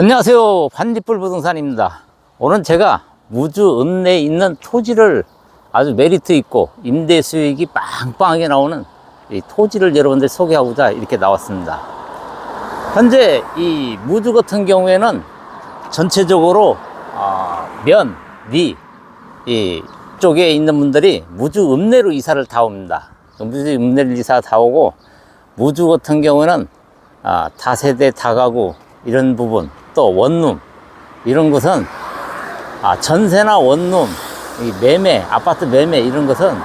안녕하세요. 반딧불 부동산입니다. 오늘 제가 무주 읍내에 있는 토지를 아주 메리트 있고 임대 수익이 빵빵하게 나오는 이 토지를 여러분들 소개하고자 이렇게 나왔습니다. 현재 이 무주 같은 경우에는 전체적으로 어, 면, 리, 이 쪽에 있는 분들이 무주 읍내로 이사를 다 옵니다. 무주 읍내를 이사 다 오고 무주 같은 경우는 아, 다세대 다가구 이런 부분 또 원룸 이런 것은 아, 전세나 원룸 이 매매 아파트 매매 이런 것은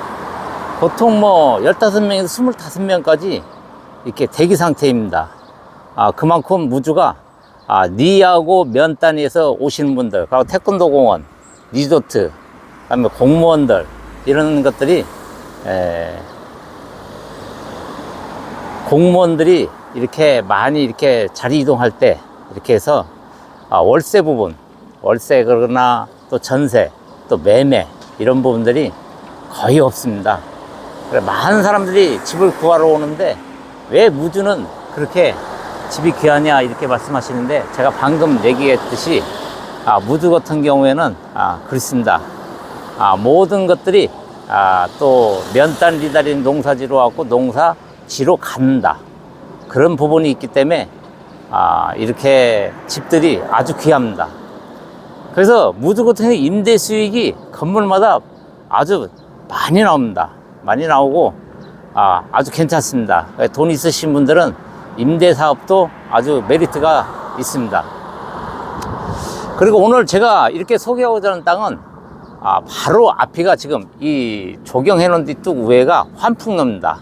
보통 뭐 15명에서 25명까지 이렇게 대기 상태입니다. 아, 그만큼 무주가 아, 리하고 면 단위에서 오시는 분들, 그리고 태권도 공원, 리조트, 그다음에 공무원들 이런 것들이 에, 공무원들이 이렇게 많이 이렇게 자리 이동할 때 이렇게 해서 아, 월세 부분, 월세 그러나 또 전세, 또 매매 이런 부분들이 거의 없습니다. 그래, 많은 사람들이 집을 구하러 오는데 왜 무주는 그렇게 집이 귀하냐 이렇게 말씀하시는데 제가 방금 얘기했듯이 아, 무주 같은 경우에는 아, 그렇습니다. 아, 모든 것들이 아, 또 면단 리달인 농사지로 하고 농사지로 간다. 그런 부분이 있기 때문에 아, 이렇게 집들이 아주 귀합니다. 그래서 경우 임대 수익이 건물마다 아주 많이 나옵니다. 많이 나오고 아, 아주 괜찮습니다. 돈 있으신 분들은 임대 사업도 아주 메리트가 있습니다. 그리고 오늘 제가 이렇게 소개하고자 하는 땅은 아, 바로 앞이가 지금 이 조경해 놓은 뒤뚝 우회가 환풍로입니다.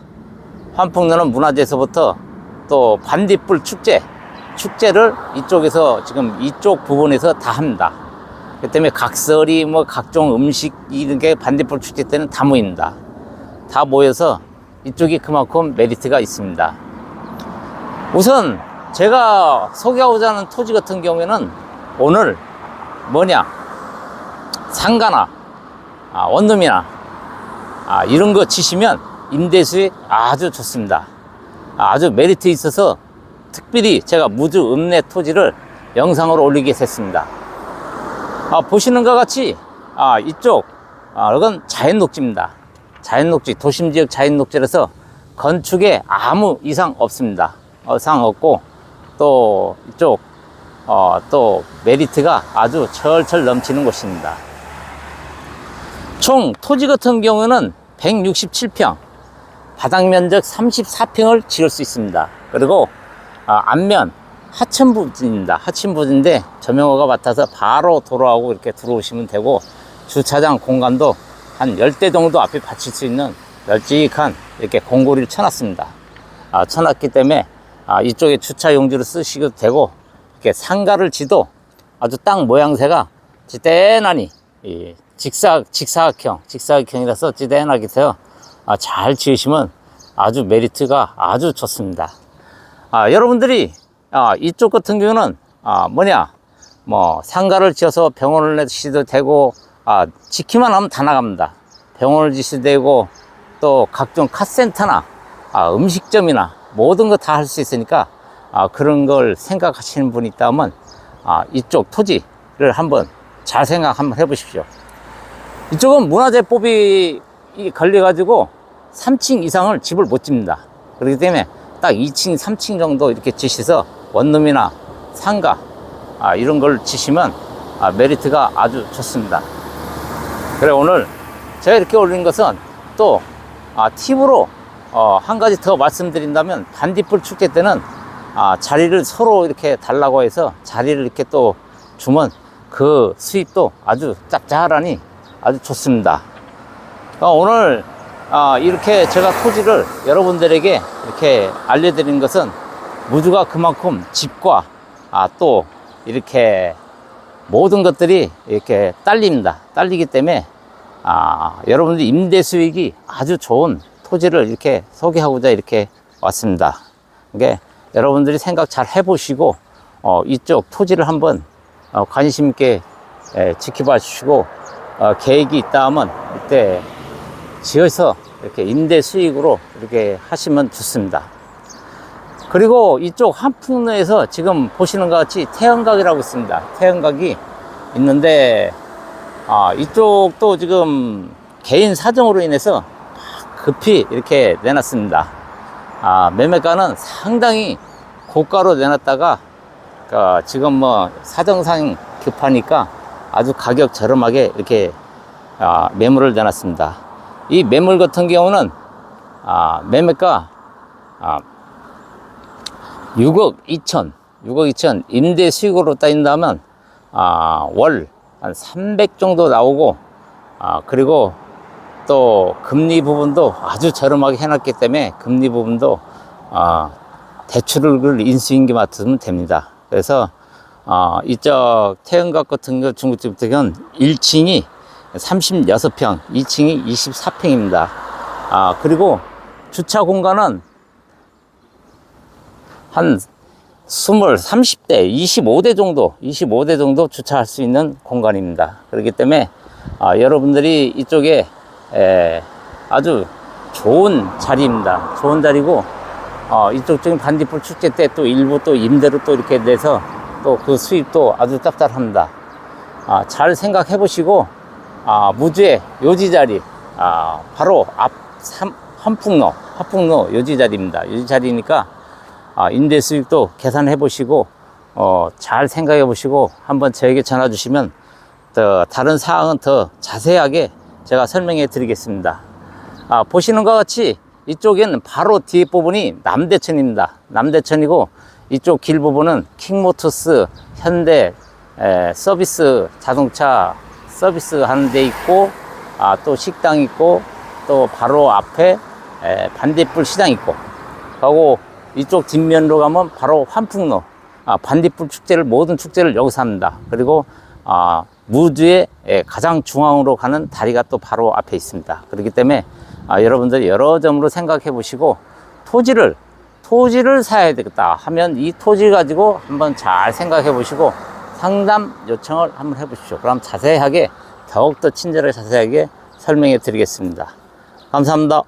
환풍로는 문화재에서부터 또 반딧불 축제, 축제를 이쪽에서 지금 이쪽 부분에서 다 합니다. 그 때문에 각설이 뭐 각종 음식 이런 게 반딧불 축제 때는 다 모입니다. 다 모여서 이쪽이 그만큼 메리트가 있습니다. 우선 제가 소개하고자 하는 토지 같은 경우에는 오늘 뭐냐 상가나 아, 원룸이나 아, 이런 거 치시면 임대 수익 아주 좋습니다. 아, 아주 메리트 있어서 특별히 제가 무주 읍내 토지를 영상으로 올리게 됐습니다. 아, 보시는 것 같이 아, 이쪽 아, 이건 자연 녹지입니다. 자연 녹지 도심 지역 자연 녹지라서 건축에 아무 이상 없습니다. 어, 이상 없고 또 이쪽 어, 또 메리트가 아주 철철 넘치는 곳입니다. 총 토지 같은 경우는 167평, 바닥 면적 34평을 지을 수 있습니다. 그리고 아, 앞면 하천 부분입니다. 하천 부분인데 조명호가 맡아서 바로 돌아오고 이렇게 들어오시면 되고 주차장 공간도 한 10대 정도 앞에 받칠 수 있는 널찍한 이렇게 공고리를 쳐놨습니다. 아, 쳐놨기 때문에 아, 이쪽에 주차 용지로 쓰시도 되고 이렇게 상가를 지도 아주 땅 모양새가 지대나니 이 직사 직사각형 직사각형이라서 지대나게 해서 아, 잘 지으시면 아주 메리트가 아주 좋습니다. 아, 여러분들이 아, 이쪽 같은 경우는 아, 뭐냐 뭐 상가를 지어서 병원을 내시도 되고 아, 지키만 하면 다 나갑니다. 병원을 지시도 되고 또 각종 카센터나 아, 음식점이나 모든 거 다 할 수 있으니까 아, 그런 걸 생각하시는 분이 있다면 아, 이쪽 토지를 한번 잘 생각 한번 해보십시오. 이쪽은 문화재법이 걸려가지고 3층 이상을 집을 못 집니다. 그렇기 때문에 딱 2층, 3층 정도 이렇게 지셔서 원룸이나 상가 아, 이런 걸 지시면 아, 메리트가 아주 좋습니다. 그래 오늘 제가 이렇게 올린 것은 또 아, 팁으로 어, 한 가지 더 말씀드린다면 반딧불 축제 때는 아, 자리를 서로 이렇게 달라고 해서 자리를 이렇게 또 주면 그 수입도 아주 짭짤하니 아주 좋습니다. 어, 오늘 아, 이렇게 제가 토지를 여러분들에게 이렇게 알려드리는 것은 무주가 그만큼 집과 아, 또 이렇게 모든 것들이 이렇게 딸립니다. 딸리기 때문에 아, 여러분들 임대 수익이 아주 좋은 토지를 이렇게 소개하고자 이렇게 왔습니다. 이게 여러분들이 생각 잘 해보시고 어, 이쪽 토지를 한번 어, 관심 있게 예, 지켜봐 주시고 어, 계획이 있다 하면 이때 지어서 이렇게 임대 수익으로 이렇게 하시면 좋습니다. 그리고 이쪽 한풍로에서 지금 보시는 것 같이 태연각이라고 있습니다. 태연각이 있는데, 아, 이쪽도 지금 개인 사정으로 인해서 급히 이렇게 내놨습니다. 아, 매매가는 상당히 고가로 내놨다가, 그 지금 뭐 사정상 급하니까 아주 가격 저렴하게 이렇게 아, 매물을 내놨습니다. 이 매물 같은 경우는 아, 매매가 아, 6억 2천, 6억 2천 임대 수익으로 따진다면 아, 월 한 300 정도 나오고 아, 그리고 또 금리 부분도 아주 저렴하게 해놨기 때문에 금리 부분도 아, 대출을 인수인계 맡으면 됩니다. 그래서 아, 이쪽 태연각 같은 거 중국집 경우는 1층이 36평, 2층이 24평입니다. 아, 그리고 주차 공간은 한 20, 30대, 25대 정도, 25대 정도 주차할 수 있는 공간입니다. 그렇기 때문에 아, 여러분들이 이쪽에 에, 아주 좋은 자리입니다. 좋은 자리고 어, 이쪽적인 반딧불 축제 때 또 일부 또 임대로 또 이렇게 내서 또 그 수입도 아주 짭짤합니다. 아, 잘 생각해 보시고 아, 무주의 요지 자리 아, 바로 앞 삼, 한풍로 한풍로 요지 자리입니다. 요지 자리니까 아, 임대 수익도 계산해 보시고 어, 잘 생각해 보시고 한번 저에게 전화 주시면 더 다른 사항은 더 자세하게 제가 설명해 드리겠습니다. 아, 보시는 것 같이 이쪽에는 바로 뒤에 부분이 남대천입니다. 남대천이고 이쪽 길 부분은 킹모터스, 현대 에, 서비스 자동차 서비스 하는 데 있고 아, 또 식당 있고 또 바로 앞에 에, 반딧불 시장 있고 하고 이쪽 뒷면으로 가면 바로 환풍로 아, 반딧불 축제를 모든 축제를 여기서 합니다. 그리고 아, 무주의 예, 가장 중앙으로 가는 다리가 또 바로 앞에 있습니다. 그렇기 때문에 아, 여러분들 여러 점으로 생각해 보시고 토지를 토지를 사야 되겠다 하면 이 토지 가지고 한번 잘 생각해 보시고 상담 요청을 한번 해 보십시오. 그럼 자세하게 더욱더 친절하게 자세하게 설명해 드리겠습니다. 감사합니다.